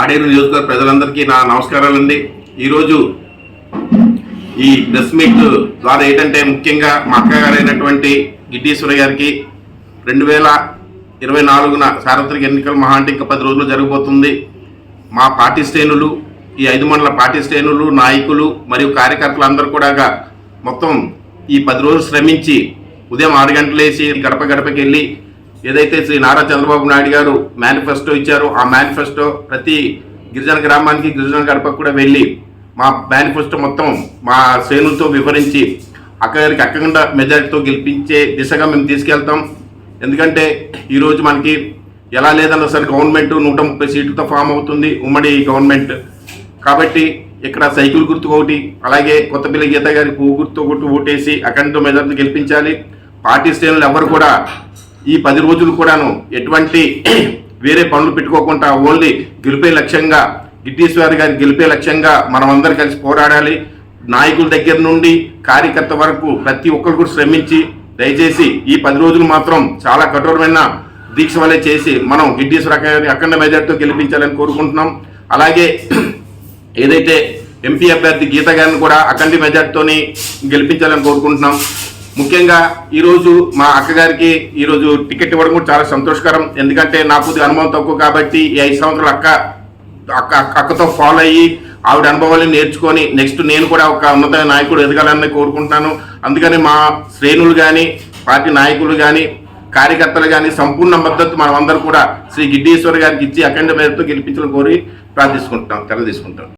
ఆడేరు నియోజకవర్గ ప్రజలందరికీ నా నమస్కారాలండి ఈరోజు ఈ ప్రెస్ మీట్ ద్వారా ఏంటంటే ముఖ్యంగా మా అక్కగారైనటువంటి అయినటువంటి గిడ్డీశ్వర గారికి రెండు వేల ఇరవై నాలుగున సార్వత్రిక ఎన్నికలు మహా అంటే ఇంకా పది రోజులు జరగబోతుంది. మా పార్టీ శ్రేణులు ఈ ఐదు మండల పార్టీ శ్రేణులు నాయకులు మరియు కార్యకర్తలు అందరూ కూడా మొత్తం ఈ పది రోజులు శ్రమించి ఉదయం ఆరు గంటలేసి గడప గడపకి వెళ్ళి ఏదైతే శ్రీ నారా చంద్రబాబు నాయుడు గారు మేనిఫెస్టో ఇచ్చారో ఆ మేనిఫెస్టో ప్రతి గిరిజన గ్రామానికి గిరిజన గడపకు కూడా వెళ్ళి మా మేనిఫెస్టో మొత్తం మా శ్రేణులతో వివరించి అక్కడికి అక్కకుండా మెజారిటీతో గెలిపించే దిశగా మేము తీసుకెళ్తాం. ఎందుకంటే ఈరోజు మనకి ఎలా లేదన్నా సరే గవర్నమెంట్ నూట ముప్పై సీట్లతో ఫామ్ అవుతుంది ఉమ్మడి గవర్నమెంట్. కాబట్టి ఇక్కడ సైకిల్ గుర్తు ఒకటి అలాగే కొత్తపల్లి గీత గారి పువ్వు గుర్తు ఒకటి ఓటేసి అఖండ మెజార్టీ గెలిపించాలి. పార్టీ శ్రేణులు ఎవరు కూడా ఈ పది రోజులు కూడాను ఎటువంటి వేరే పనులు పెట్టుకోకుండా ఓన్లీ గెలిపే లక్ష్యంగా గిడ్డీశ్వరి గారి గెలిపే లక్ష్యంగా మనం అందరం కలిసి పోరాడాలి. నాయకుల దగ్గర నుండి కార్యకర్త వరకు ప్రతి ఒక్కరు కూడా శ్రమించి దయచేసి ఈ పది రోజులు మాత్రం చాలా కఠోరమైన దీక్ష వలె చేసి మనం గిడ్డీశ్వర గారిని అఖండ మెజార్టీతో గెలిపించాలని కోరుకుంటున్నాం. అలాగే ఏదైతే ఎంపీ అభ్యర్థి గీత గారిని కూడా అఖండ మెజార్టీతోని గెలిపించాలని కోరుకుంటున్నాం. ముఖ్యంగా ఈరోజు మా అక్కగారికి ఈరోజు టికెట్ ఇవ్వడం కూడా చాలా సంతోషకరం. ఎందుకంటే నాకు అనుభవం తక్కువ కాబట్టి ఈ ఐదు సంవత్సరాలు అక్క అక్క అక్క- అక్కతో ఫాలో అయ్యి ఆవిడ అనుభవాలను నేర్చుకొని నెక్స్ట్ నేను కూడా ఒక ఉన్నత నాయకుడు ఎదగాలని కోరుకుంటున్నాను అందుకని మా శ్రేణులు కానీ పార్టీ నాయకులు కానీ కార్యకర్తలు కానీ సంపూర్ణ మద్దతు మనం అందరూ కూడా శ్రీ గిడ్డీశ్వర్ గారికి ఇచ్చి అఖండ మేరతో గెలిపించడం కోరి ప్రార్థిస్తుంటాం తెల్ల తీసుకుంటాం